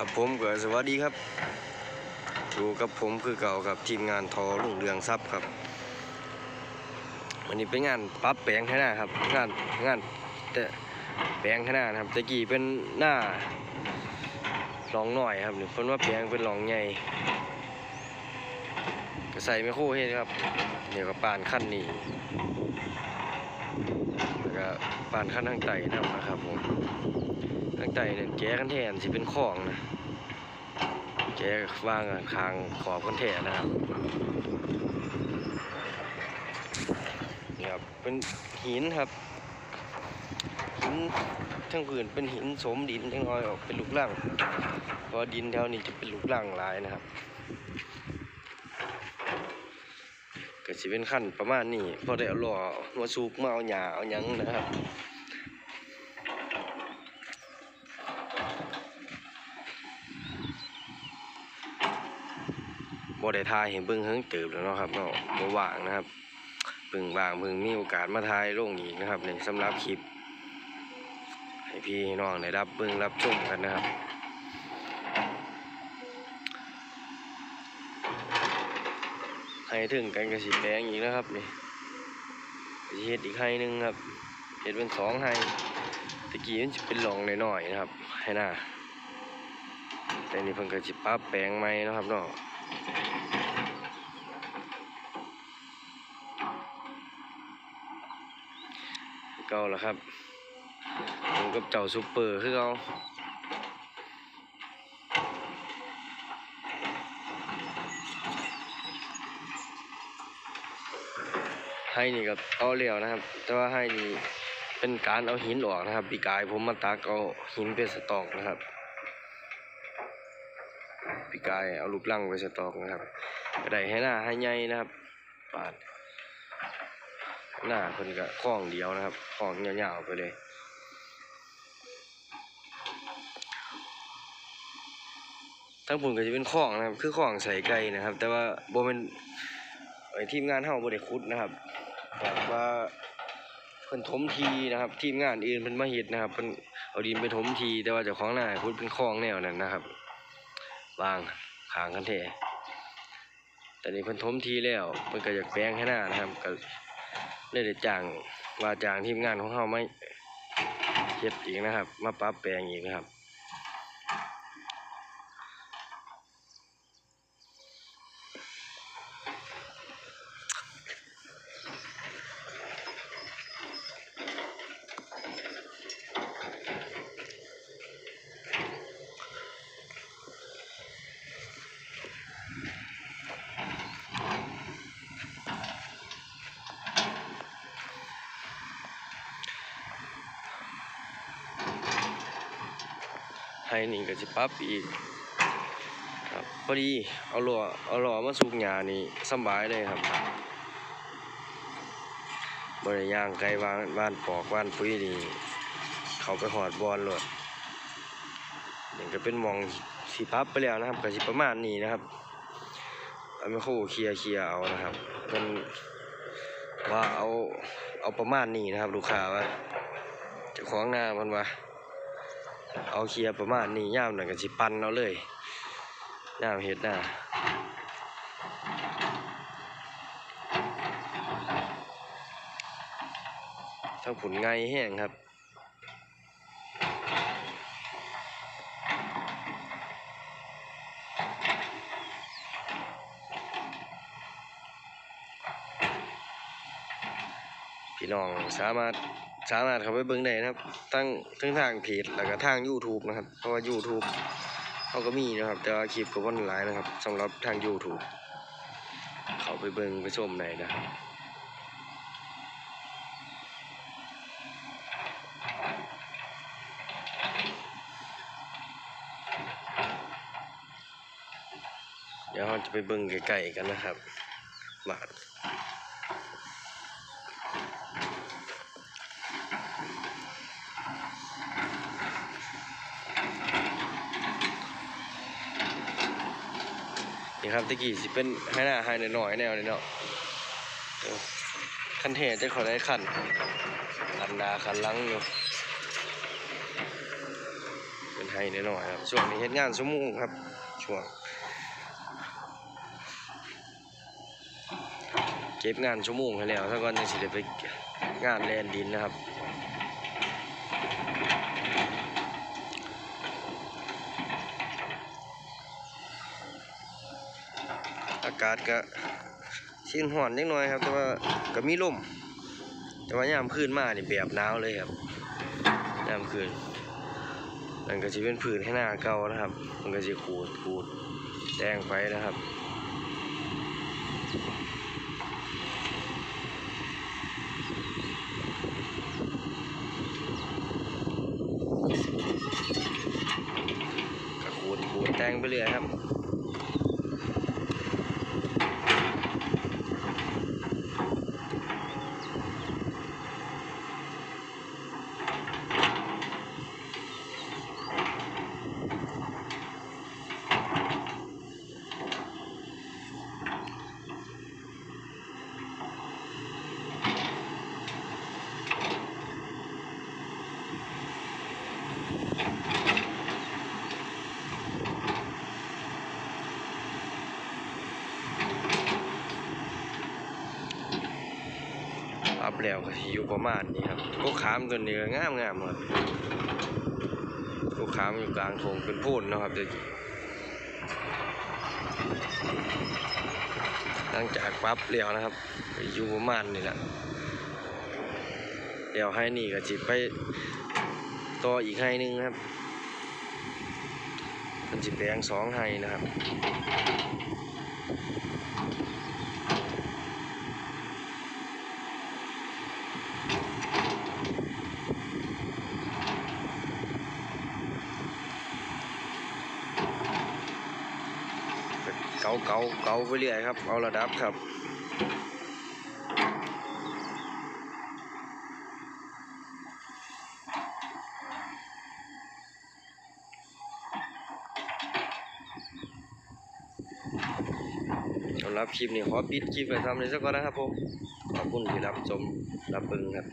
ครับผมก็สวัสดีครับอยู่กับผมคือเก่ากับทีมงานทอรุ่งเรืองทรัพย์ครับ วันนี้เป็นงานปรับแปลงให้หน้าครับงานงานแต่แปลงให้หน้านะครับตะกี้เป็นหน้าหลองหน่อยครับนี่เพิ่นว่าแปลงเป็นหลองใหญ่ก็ใส่ไมโครเฮ็ดครับเดี๋ยวก็ปานขั้นนี้แล้วก็ปานขั้นทางไต่นนะครับผม ใต้เนี่ยแก้กันแทนสิเป็นของนะแก้ว่างคางขอบกันแทนนะครับนี่ครับเป็นหินครับหินทั้งพื้นเป็นหินสมดินจังน้อยออกเป็นลูกล่างเพราะดินแถวนี้จะเป็นลูกล่างลายนะครับก็สิเป็นขั้นประมาณนี้พอได้เอาล้อมาสูบมาเอาหญ้าเอายังนะครับ บ่ได้ทายเห็นเบิ่งเฮิงเติบแล้วเนาะครับเนาะบ่ว่างนะครับเบิ่งว่างเบิ่งมีโอกาสมาทายลงอีกนะครับในสำหรับคลิปให้พี่น้องได้รับเบิ่งรับชมกันนะครับให้ถึงกันก็สิแปลงอีกนะครับนี่เฮ็ดอีกให้หนึงครับเฮ็ดเป็นสองให้ตะกี้มันสิเป็นหลองน้อยๆนะครับให้หน้าแต่นี่เพิ่นก็สิปรับแปลงใหมนะครับเนาะ เก่าแล้วครับผมกับเจ้าซูเปอร์คือเก่าให้นี่กับเอาเลี้ยวนะครับ แต่ว่าให้นี่เป็นการเอาหินออกนะครับปีกายผมมาตักเอาหินไปสตอกนะครับปีกายเอาลูกลังไปสตอกนะครับก็ได้ให้หน้าให้ใหญ่นะครับปาด หน้าเพิ่นก็คล้องเดียวนะครับคล้องยาวๆไปเลยทั้งปุ่นก็จะเป็นคล้องนะครับ คือคล้องใส่ไก่นะครับ แต่ว่าโบเป็นทีมงานเฮาบ่ได้ขุดนะครับแบบว่าเพิ่นถมทีนะครับ ทีมงานอื่นเพิ่นมาเฮ็ดนะครับเพิ่นเอาดินไปถมทีแต่ว่าเจ้าของหน้าให้ขุดเป็นคลองแนวนั้นนะครับวางขางกันแท้แต่นี่เพิ่นถมทีแล้วเพิ่นก็อยากแปลงให้หน้านะครับก็ เลยได้จ้างว่าจ้างทีมงานของเขาไม่เฮ็ดอีกนะครับ มาปรับแปลงอีกนะครับ นี่ก็สิปรับอีกครับพอดีเอาหล้อเอาหล้อมาสูบหญ้านี่สบายเลยครับบ่ได้ย่างไกลวานบ้านปอกบ้านปุ๋ยนี่เขาไปหอดบอลโลดนี่ก็เป็นมองสิปรับไปแล้วนะครับก็สิประมาณนี้นะครับเอาไมโครเคลียร์เคลียร์เอานะครับมันว่าเอาเอาประมาณนี้นะครับ ลูกค้าว่าเจ้าของหน้ามันว่า เอาเคลียร์ประมาณนี้ย่ามหน่อยก็สิปันเอาเลยย่ามเฮ็ดหน้าทั้งผุนไงแห้งครับพี่น้องสามารถ สามารถเข้าไปเบิ่งได้นะครับ ทั้งทั้งทางเพจแล้วก็ทาง YouTube นะครับ เพราะว่า YouTube เขาก็มีนะครับ แต่ว่าคลิปก็บ่หลายนะครับสำหรับทาง YouTube เขาไปเบิ่งไปชมได้นะครับเดี๋ยวเราจะไปเบิ่งใกล้ๆกันนะครับบา นี่ครับตะกี้สิเป็นให้หน้าให้หน่อยๆแนวนี้เนาะคันเทจะขอได้คันคันหนาคันลังอยู่เป็นให้แน่นอนครับช่วงนี้เฮ็ดงานชั่วโมงครับช่วงเก็บงานชั่วโมงให้แล้วถ้าก่อนจังสิได้ไปงานแลนดินนะครับากาศก็ชินห่อนนิดหน่อยครับ แต่ว่าก็มีลมแต่ว่ายามคืนมานี่แบบหนาวเลยครับยามคืนนั่นก็จะเป็นผืนให้หน้าเก่านะครับ มันก็จะขูดขูดแดงไปนะครับขูดขูดแต่งไปเรื่อยครับ อัพ แล้วก็สิอยู่ประมาณนี้ครับก็ขามตัวนี้ก็งามงามครับก็ขามอยู่กลางทงเป็นโพูนนะครับเดี๋ยวหลังจากปั๊บแล้วนะครับอยู่ประมาณนี้แหละเดี๋ยวให้นี่ก็จิไปต่ออีกให้หนึงครับมันจิแปลงสองให้นะครับ เกาเกาเกาไปเรื่อยครับ เอาระดับครับสำหรับคลิปนี้ขอปิดคลิปไปทำเลยสักก่อนนะครับผม ขอบคุณที่รับชมรับเบิ่งครับ